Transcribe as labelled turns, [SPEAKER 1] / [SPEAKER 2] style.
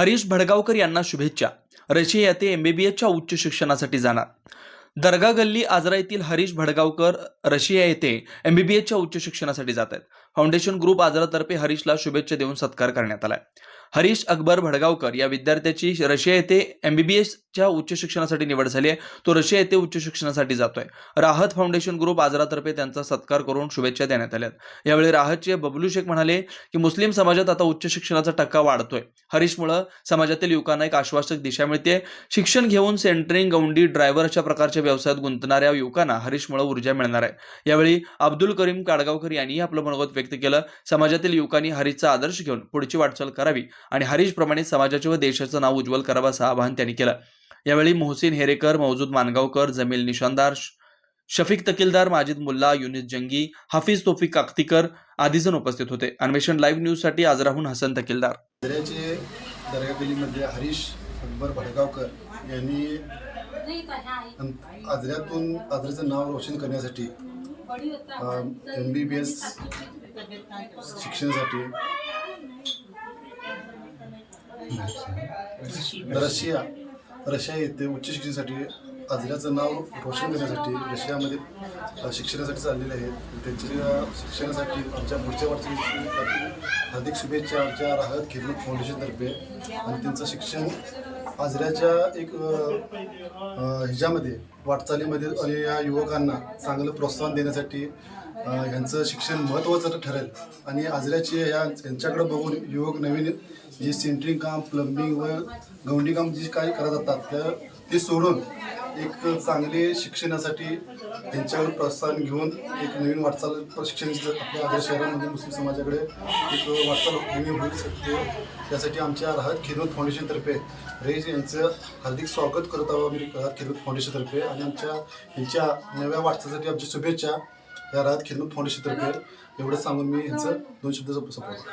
[SPEAKER 1] हरीश भडगावकर यांना शुभेच्छा. रशिया येथे एमबीबीएसच्या उच्च शिक्षणासाठी जाणार. दर्गा गल्ली आजरा येथील हरीश भडगावकर रशिया येथे एमबीबीएसच्या उच्च शिक्षणासाठी जात आहेत. फाउंडेशन ग्रुप आजरातर्फे हरीशला शुभेच्छा देऊन सत्कार करण्यात आलाय. हरीश अकबर भडगावकर या विद्यार्थ्याची रशिया येथे एमबीबीएसच्या उच्च शिक्षणासाठी निवड झाली आहे. तो रशिया येथे उच्च शिक्षणासाठी जातोय. राहत फाउंडेशन ग्रुप आजरातर्फे त्यांचा सत्कार करून शुभेच्छा देण्यात आल्या यावेळी राहतचे बबलू शेख म्हणाले की मुस्लिम समाजात आता उच्च शिक्षणाचा टक्का वाढतोय. हरीशमुळं समाजातील युवकांना एक आश्वासक दिशा मिळते शिक्षण घेऊन सेंटरिंग गौंडी ड्रायव्हर अशा प्रकारच्या व्यवसायात गुंतणाऱ्या युवकांना हरीशमुळं ऊर्जा मिळणार आहे. यावेळी अब्दुल करीम काडगावकर यांनीही आपलं मनोगत व्यक्त केलं. समाजातील युवकांनी हरीशचा आदर्श घेऊन पुढची वाटचाल करावी. आणि हरीशप्रमाणे समाजाचे व देशाचं नाव उज्ज्वल करावं असं आवाहन त्यांनी केलं. यावेळी मोहसिन हेरेकर मौजूद मानगावकर जमील निशानदार शफीक तकीलदार माजिद मुल्ला युनिस जंगी हाफिज तोफिक काकतीकर आदी जण उपस्थित होते. अन्वेषण लाईव्ह न्यूजसाठी आजराहून हसन तकीलदार.
[SPEAKER 2] दर्याचे हरीश अकबर भडगावकर यांनी आजऱ्यातून आजऱ्याचं नाव रोशन करण्यासाठी एम बी बी एस शिक्षणासाठी रशिया रशिया येथे उच्च शिक्षणासाठी आजऱ्याचं नाव रोशन करण्यासाठी रशियामध्ये शिक्षणासाठी चाललेले आहेत. त्यांच्या शिक्षणासाठी आमच्या पुढच्या वर्षी हार्दिक शुभेच्छा आमच्या राहत खिदमत फाउंडेशनतर्फे आणि त्यांचं शिक्षण आजऱ्याच्या एक ह्याच्यामध्ये वाटचालीमध्ये आणि या युवकांना चांगलं प्रोत्साहन देण्यासाठी ह्यांचं शिक्षण महत्त्वाचं ठरेल. आणि आजऱ्याचे या यांच्याकडे बघून युवक नवीन जे सेंटरिंग काम प्लंबिंग व गवंडी काम जे काही करत असतात त्या ते सोडून एक चांगले शिक्षणासाठी त्यांच्याकडे प्रोत्साहन घेऊन एक नवीन वाटचाल प्रशिक्षण आपल्या आग्रा शहरामध्ये मुस्लिम समाजाकडे एक वाटचाल नेहमी होऊ शकते. त्यासाठी आमच्या राहत खिदमत फाउंडेशनतर्फे रेज यांचं हार्दिक स्वागत करत आहोत आम्ही राहत खिदमत फाउंडेशनतर्फे आणि आमच्या यांच्या नव्या वाटचालीसाठी आमच्या शुभेच्छा या राहत खिदमत फाउंडेशनतर्फे. एवढं सांगून मी यांचं दोन शब्द संपवतो